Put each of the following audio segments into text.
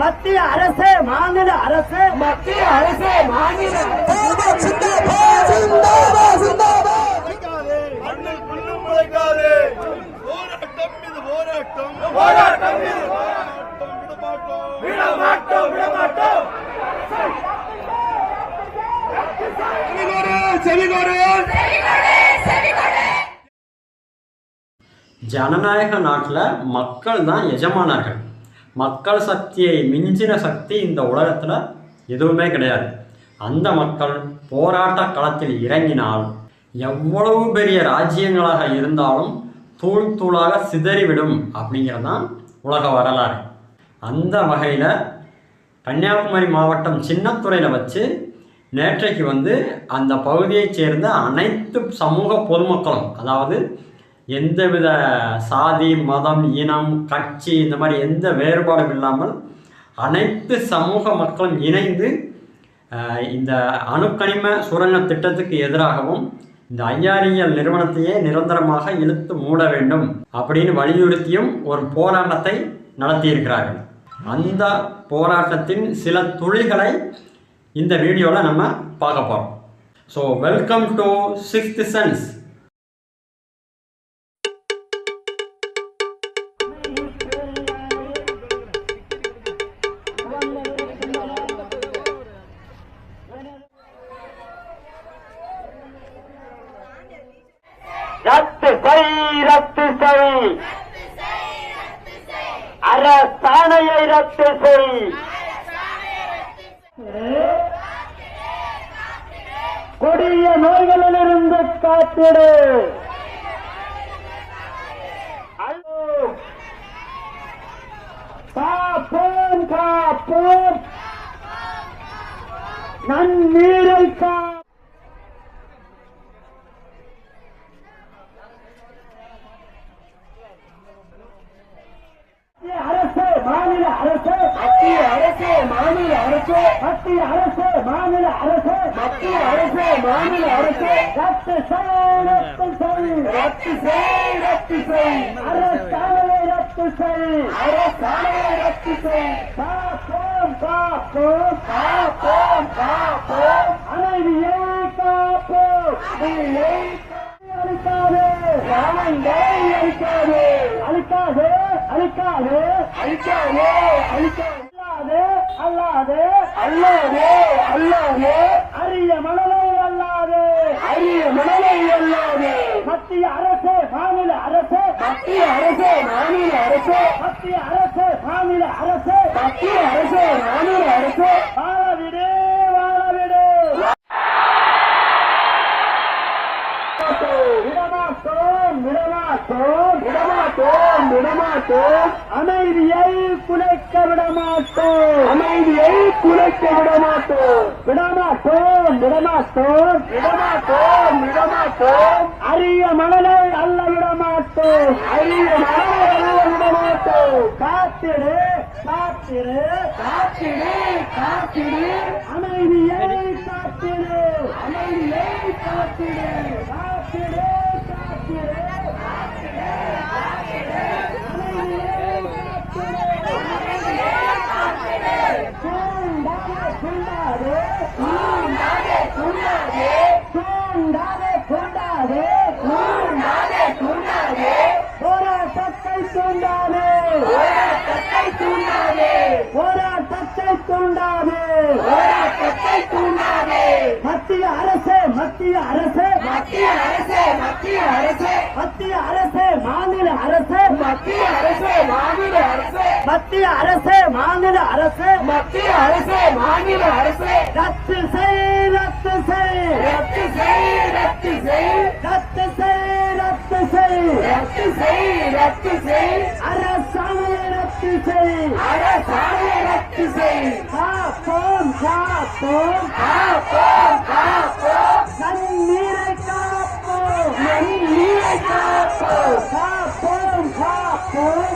மத்திய அரசு மாநில அரசு. மத்திய அரசு மாநில ஜனநாயக நாட்டில் மக்கள் தான் எஜமானார்கள். மக்கள் சக்தியை மிஞ்சின சக்தி இந்த உலகத்தில் எதுவுமே கிடையாது. அந்த மக்கள் போராட்ட களத்தில் இறங்கினால் எவ்வளவு பெரிய ராஜ்யங்களாக இருந்தாலும் தூள் தூளாக சிதறிவிடும் அப்படிங்கிறது தான் உலக வரலாறு. அந்த வகையில் கன்னியாகுமரி மாவட்டம் சின்னத்துறையில் வச்சு நேற்றைக்கு வந்து அந்த பகுதியைச் சேர்ந்த அனைத்து சமூக பொதுமக்களும் அதாவது எந்தவித சாதி மதம் இனம் கட்சி இந்த மாதிரி எந்த வேறுபாடும் இல்லாமல் அனைத்து சமூக மக்களும் இணைந்து இந்த அணுக்கனிம சுரங்க திட்டத்துக்கு எதிராகவும் இந்த ஐஆர்இஎல் நிறுவனத்தையே நிரந்தரமாக இழுத்து மூட வேண்டும் அப்படின்னு வலியுறுத்தியும் ஒரு போராட்டத்தை நடத்தியிருக்கிறார்கள். அந்த போராட்டத்தின் சில துளிகளை இந்த வீடியோவில் நம்ம பார்க்க போகிறோம் so welcome to sixth sense அரசாணையை ரத்து செய் கொடிய நோய்களிலிருந்து காத்திடு. ஐயோ! காப்போம் காப்போம் நன்னீரை கா மத்திய அரசு மாநில அரசு மத்திய அரசு மாநில அரசு மத்திய அரசு மாநில அரசு மத்திய அரசு மாநில அரசு ரத்து செய் ரத்து செய் ரத்து செய் ரத்து செய் அரசாணையை ரத்து செய் அரசாணையை ரத்து செய் காப்போம் காப்போம் காப்போம் காப்போம் அமைதியை காப்போம் அமைதியை அழிக்காதே ராமங்களை அழிக்காதே அழிக்காதே அழிக்காதே அழிக்காதே அழிக்காதே அல்லாதே அல்லாதே அல்லாதே அரிய மணலை அல்லாதே அரிய மணலை அல்லாதே மத்திய அரசு மாநில அரசு. மத்திய அரசு மாநில அரசு. மத்திய அரசு மத்திய அரசு மாநில அரசு. வாழவிடு வாழவிடு. விடமாட்டோம் விடமாட்டோம். விடமாட்டோம் விடமாட்டோம். அமைதியை குலைக்க விடமாட்டோம். அமைதியை குலைக்க விடமாட்டோம். விடமாட்டோம் விடமாட்டோம். விடமாட்டோம் விடமாட்டோம். அரிய மணலை அல்ல விடமாட்டோம். அரிய மணலை அல்ல விடமாட்டோம். காத்திடு. காத்திடு காத்திடு காத்திடு. அமைதியை காத்திடு அமைதியை காத்திடு. காத்திடு காத்திடு போராட்டத்தை தூண்டாதே போராட்டத்தை தூண்டாதே போராட்டத்தை தூண்டாதே போராட்டத்தை தூண்டாதே மத்திய அரசு மத்திய அரசு மத்திய அரசு மத்திய அரசு மத்திய அரசு மாநில அரசு மத்திய அரசு மாநில அரசு மத்திய அரசு மாநில அரசு. மத்திய அரசு மாநில அரசு. ரத்து செய் ரத்து செய். ரத்து செய் ரத்து செய். ரத்து செய் ரத்து செய். ரத்து செய் ரத்து செய். அரசாணையை ரத்து செய். அரசாணையை ரத்து செய். காப்போம் காப்போம். காப்போம் காப்போம். நன்னீரை காப்போம். நன்னீரை காப்போம். காப்போம் காப்போம்.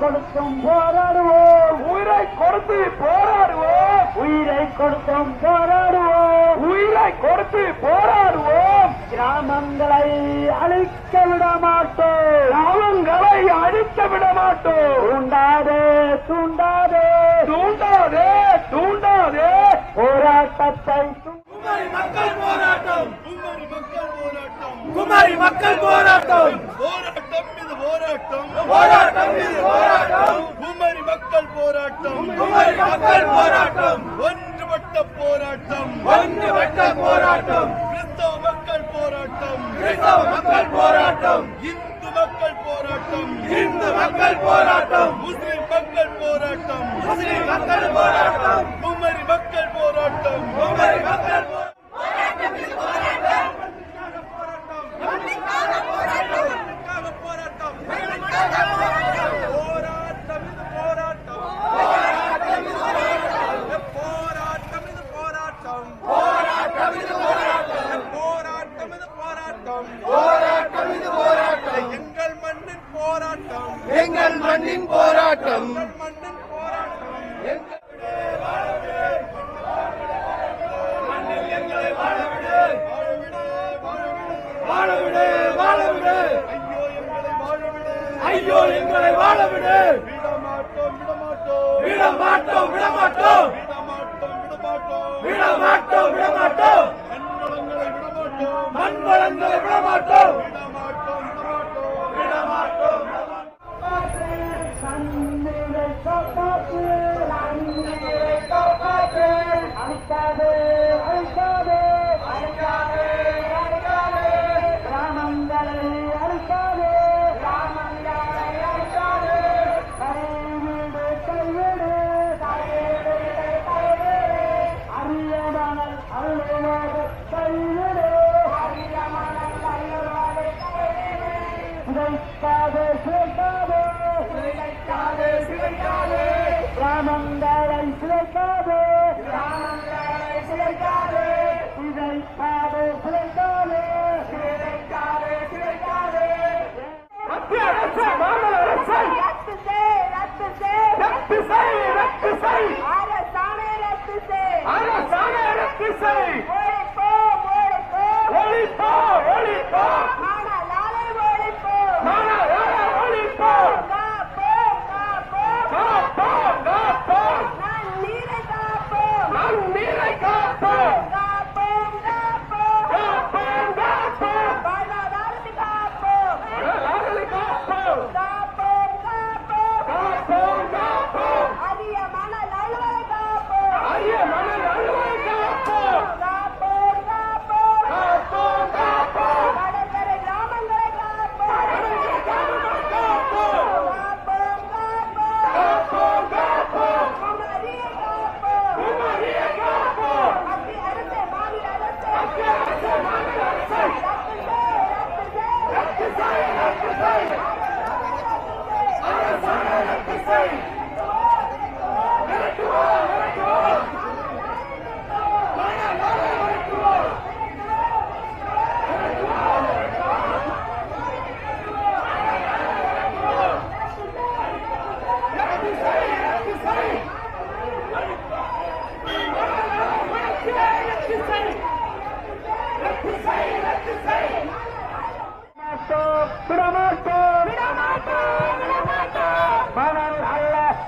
கொடுத்தும் போராடுவோம். உயிரை கொடுத்து போராடுவோம். உயிரை கொடுத்தும் போராடுவோம். உயிரை கொடுத்து போராடுவோம். கிராமங்களை அழிக்க விட மாட்டோம் கிராமங்களை அழிக்க விட மாட்டோம் தூண்டாதே தூண்டாதே. தூண்டாதே தூண்டாதே. போராட்டத்தை குமரி மக்கள் போராட்டம். குமரி மக்கள் போராட்டம். குமரி மக்கள் போராட்டம். போராட்டம். போராட்டம் இது போராட்டம். குமரி மக்கள் போராட்டம். குமரி மக்கள் போராட்டம். ஒன்றுபட்ட போராட்டம். ஒன்றுபட்ட போராட்டம். கிறிஸ்தவ மக்கள் போராட்டம். கிறிஸ்தவ மக்கள் போராட்டம். இந்து மக்கள் போராட்டம். இந்து மக்கள் போராட்டம். முஸ்லிம் மக்கள் போராட்டம். முஸ்லிம் மக்கள் போராட்டம். குமரி மக்கள் போராட்டம். குமரி மக்கள் மாட்டோம் விட மாட்டோம் விட மாட்டோம் விட மாட்டோம் மண் வளங்களை விட மாட்டோம்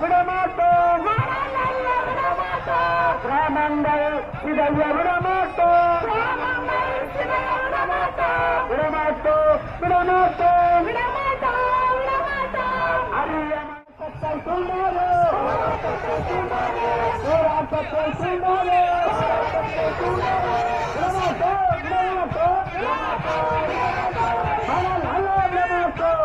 ¡Bramato! ¡Bramato! ¡Bramando! ¡Bramando! ¡Bramando! ¡Bramando! ¡Bramando! ¡Bramando! ¡Bramando! ¡Bramando! ¡Bramando! ¡Bramando! ¡Bramando! ¡Bramando! ¡Bramando! ¡Bramando! ¡Bramando!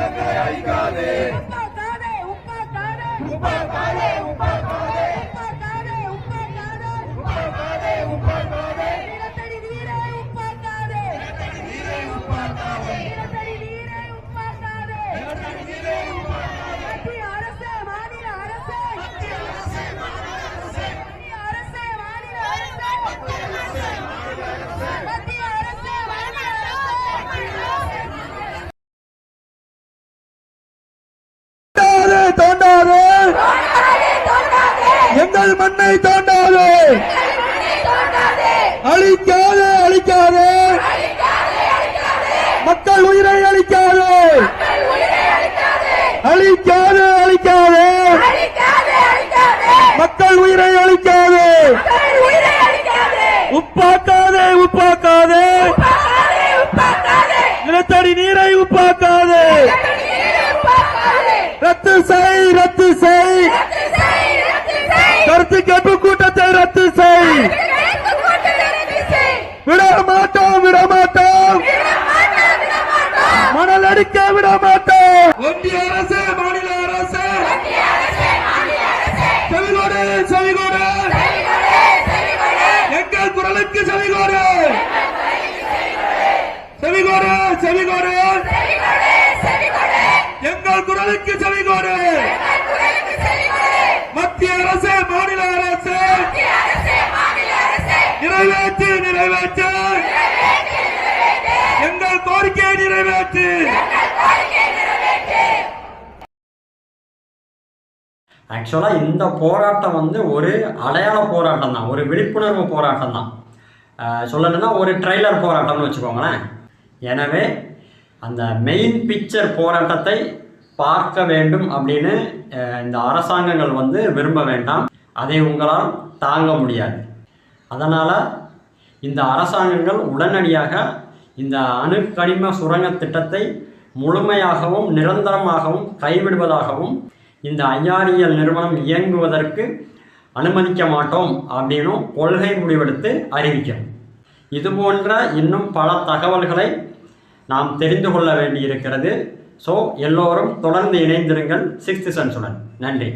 வாழ்விடங்களை அழிக்காதே உப்பாக்காதே அழிக்காதே அழிக்காதே. மக்கள் உயிரை அழிக்காதே. அழிக்காதே அழிக்காதே. மக்கள் உயிரை அழிக்காதே. உப்பாக்காதே உப்பாக்காதே நிலத்தடி நீரை உப்பாக்காதே ரத்து செய் ரத்து செய் கருத்து கேட்பு கூட்டத்தை ரத்து செய் விட மாட்டோம் விட மாட்டோம் மணல் அடிக்க விட மாட்டோம் ஒன்றிய அரசு மாநில அரசு செவிகோடு செவிகோடு எங்கள் குரலுக்கு செவிகோடு செவிகோடு செவிகோடு எங்கள் குரலுக்கு செவிகோடு மத்திய அரசு மாநில அரசு நிறைவேற்று நிறைவேற்று. எங்கள் கோரிக்கையை நிறைவேற்று. ஆக்சுவலாக இந்த போராட்டம் வந்து ஒரு அடையாள போராட்டம் தான் ஒரு விழிப்புணர்வு போராட்டம் தான். சொல்லணும்னா ஒரு ட்ரெய்லர் போராட்டம்னு வச்சுக்கோங்களேன். எனவே அந்த மெயின் பிக்சர் போராட்டத்தை பார்க்க வேண்டும் அப்படின்னு இந்த அரசாங்கங்கள் வந்து விரும்ப வேண்டாம். அதை உங்களால் தாங்க முடியாது. அதனால் இந்த அரசாங்கங்கள் உடனடியாக இந்த அணுக்கடிம சுரங்க திட்டத்தை முழுமையாகவும் நிரந்தரமாகவும் கைவிடுவதாகவும் இந்த ஐஆர்இஎல் நிறுவனம் இயங்குவதற்கு அனுமதிக்க மாட்டோம் அப்படின்னும் கொள்கை முடிவெடுத்து அறிவிக்கும் இது போன்ற இன்னும் பல தகவல்களை நாம் தெரிந்து கொள்ள வேண்டியிருக்கிறது. ஸோ எல்லோரும் தொடர்ந்து இணைந்திருங்கள் சிக்ஸ்த் சென்சுடன் நன்றி.